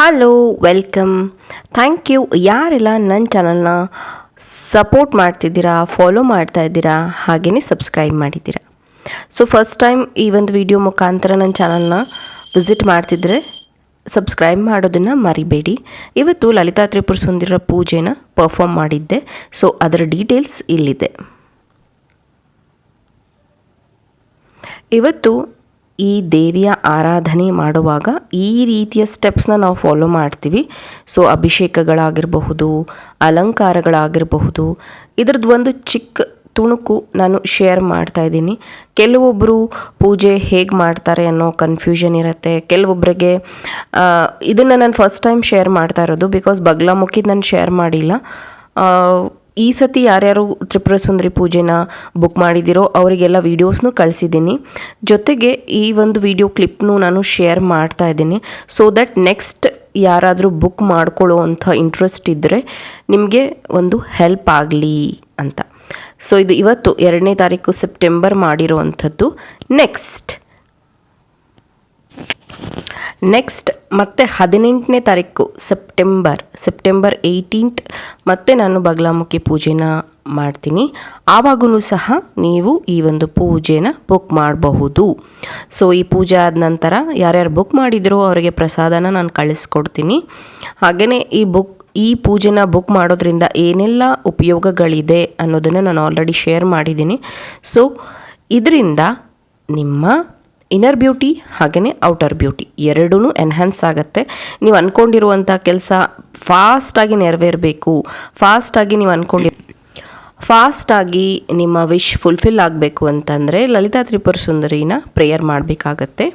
Hello welcome thank you ಯಾರೆಲ್ಲ ನನ್ನ ಚಾನಲ್ನ ಸಪೋರ್ಟ್ ಮಾಡ್ತಿದ್ದೀರಾ ಫಾಲೋ ಮಾಡ್ತಾ ಇದ್ದೀರಾ ಹಾಗೆಯೇ ಸಬ್ಸ್ಕ್ರೈಬ್ ಮಾಡಿದ್ದೀರಾ? ಸೊ ಫಸ್ಟ್ ಟೈಮ್ ಈ ಒಂದು ವಿಡಿಯೋ ಮುಖಾಂತರ ನನ್ನ ಚಾನಲ್ನ ವಿಸಿಟ್ ಮಾಡ್ತಿದ್ರೆ ಸಬ್ಸ್ಕ್ರೈಬ್ ಮಾಡೋದನ್ನು ಮರಿಬೇಡಿ. ಇವತ್ತು ಲಲಿತಾ ತ್ರಿಪುರ ಸುಂದರ ಪೂಜೆನ ಪರ್ಫಾರ್ಮ್ ಮಾಡಿದ್ದೆ. ಸೊ ಅದರ ಡೀಟೇಲ್ಸ್ ಇಲ್ಲಿದೆ. ಇವತ್ತು ಈ ದೇವಿಯ ಆರಾಧನೆ ಮಾಡುವಾಗ ಈ ರೀತಿಯ ಸ್ಟೆಪ್ಸ್ನ ನಾವು ಫಾಲೋ ಮಾಡ್ತೀವಿ. ಸೊ ಅಭಿಷೇಕಗಳಾಗಿರಬಹುದು, ಅಲಂಕಾರಗಳಾಗಿರಬಹುದು, ಇದ್ರದ್ದು ಒಂದು ಚಿಕ್ಕ ತುಣುಕು ನಾನು ಶೇರ್ ಮಾಡ್ತಾ ಇದ್ದೀನಿ. ಕೆಲವೊಬ್ಬರು ಪೂಜೆ ಹೇಗೆ ಮಾಡ್ತಾರೆ ಅನ್ನೋ ಕನ್ಫ್ಯೂಷನ್ ಇರುತ್ತೆ. ಕೆಲವೊಬ್ಬರಿಗೆ ಇದನ್ನು ನಾನು ಫಸ್ಟ್ ಟೈಮ್ ಶೇರ್ ಮಾಡ್ತಾ ಇರೋದು ಬಿಕಾಸ್ ಬಗ್ಲಾಮುಖಿ ನಾನು ಶೇರ್ ಮಾಡಿಲ್ಲ. ಈ ಸತಿ ಯಾರ್ಯಾರು ತ್ರಿಪುರ ಸುಂದರಿ ಪೂಜೆನ ಬುಕ್ ಮಾಡಿದ್ದೀರೋ ಅವರಿಗೆಲ್ಲ ವೀಡಿಯೋಸ್ನೂ ಕಳಿಸಿದ್ದೀನಿ. ಜೊತೆಗೆ ಈ ಒಂದು ವಿಡಿಯೋ ಕ್ಲಿಪ್ನೂ ನಾನು ಶೇರ್ ಮಾಡ್ತಾ ಇದ್ದೀನಿ. ಸೊ ದಟ್ ನೆಕ್ಸ್ಟ್ ಯಾರಾದರೂ ಬುಕ್ ಮಾಡ್ಕೊಳ್ಳೋ ಅಂಥ ಇಂಟ್ರೆಸ್ಟ್ ಇದ್ದರೆ ನಿಮಗೆ ಒಂದು ಹೆಲ್ಪ್ ಆಗಲಿ ಅಂತ. ಸೊ ಇದು ಇವತ್ತು ಎರಡನೇ ತಾರೀಕು ಸೆಪ್ಟೆಂಬರ್ ಮಾಡಿರೋ ಅಂಥದ್ದು ನೆಕ್ಸ್ಟ್ ನೆಕ್ಸ್ಟ್ ಮತ್ತೆ ಹದಿನೆಂಟನೇ ತಾರೀಕು ಸೆಪ್ಟೆಂಬರ್ ಸೆಪ್ಟೆಂಬರ್ ಏಯ್ಟೀನ್ತ್ ಮತ್ತೆ ನಾನು ಬಗಲಾಮುಖಿ ಪೂಜೆನ ಮಾಡ್ತೀನಿ. ಆವಾಗೂ ಸಹ ನೀವು ಈ ಒಂದು ಪೂಜೆನ ಬುಕ್ ಮಾಡಬಹುದು. ಸೊ ಈ ಪೂಜೆ ಆದ ನಂತರ ಯಾರ್ಯಾರು ಬುಕ್ ಮಾಡಿದ್ರೋ ಅವರಿಗೆ ಪ್ರಸಾದನ ನಾನು ಕಳಿಸ್ಕೊಡ್ತೀನಿ. ಹಾಗೆಯೇ ಈ ಬುಕ್ ಈ ಪೂಜೆನ ಬುಕ್ ಮಾಡೋದ್ರಿಂದ ಏನೆಲ್ಲ ಉಪಯೋಗಗಳಿದೆ ಅನ್ನೋದನ್ನು ನಾನು ಆಲ್ರೆಡಿ ಶೇರ್ ಮಾಡಿದ್ದೀನಿ. ಸೊ ಇದರಿಂದ ನಿಮ್ಮ ಇನ್ನರ್ ಬ್ಯೂಟಿ ಹಾಗೆಯೇ ಔಟರ್ ಬ್ಯೂಟಿ ಎರಡೂ ಎನ್ಹ್ಯಾನ್ಸ್ ಆಗುತ್ತೆ. ನೀವು ಅಂದ್ಕೊಂಡಿರುವಂಥ ಕೆಲಸ ಫಾಸ್ಟಾಗಿ ನೆರವೇರಬೇಕು. ಫಾಸ್ಟಾಗಿ ನೀವು ಅಂದ್ಕೊಂಡಿ ಫಾಸ್ಟಾಗಿ ನಿಮ್ಮ ವಿಶ್ ಫುಲ್ಫಿಲ್ ಆಗಬೇಕು ಅಂತಂದರೆ ಲಲಿತಾ ತ್ರಿಪುರ ಸುಂದರಿನ ಪ್ರೇಯರ್ ಮಾಡಬೇಕಾಗತ್ತೆ.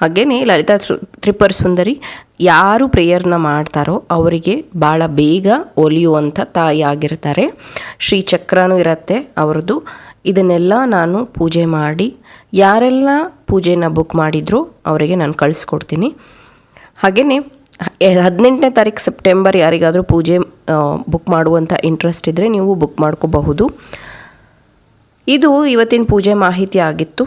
ಹಾಗೆಯೇ ಲಲಿತಾ ತ್ರಿ- ತ್ರಿಪುರ ಸುಂದರಿ ಯಾರು ಪ್ರೇಯರ್ನ ಮಾಡ್ತಾರೋ ಅವರಿಗೆ ಭಾಳ ಬೇಗ ಒಲಿಯುವಂಥ ತಾಯಿ ಆಗಿರ್ತಾರೆ ಶ್ರೀಚಕ್ರನೂ ಇರುತ್ತೆ, ಅವ್ರದ್ದು ಇದನ್ನೆಲ್ಲ ನಾನು ಪೂಜೆ ಮಾಡಿ, ಯಾರೆಲ್ಲ ಪೂಜೆನ ಬುಕ್ ಮಾಡಿದ್ರು ಅವರಿಗೆ ನಾನು ಕಳಿಸ್ಕೊಡ್ತೀನಿ. ಹಾಗೆಯೇ ಹದಿನೆಂಟನೇ ತಾರೀಕು ಸೆಪ್ಟೆಂಬರ್ ಯಾರಿಗಾದರೂ ಪೂಜೆ ಬುಕ್ ಮಾಡುವಂಥ ಇಂಟ್ರೆಸ್ಟ್ ಇದ್ದರೆ ನೀವು ಬುಕ್ ಮಾಡ್ಕೋಬಹುದು. ಇದು ಇವತ್ತಿನ ಪೂಜೆ ಮಾಹಿತಿ ಆಗಿತ್ತು.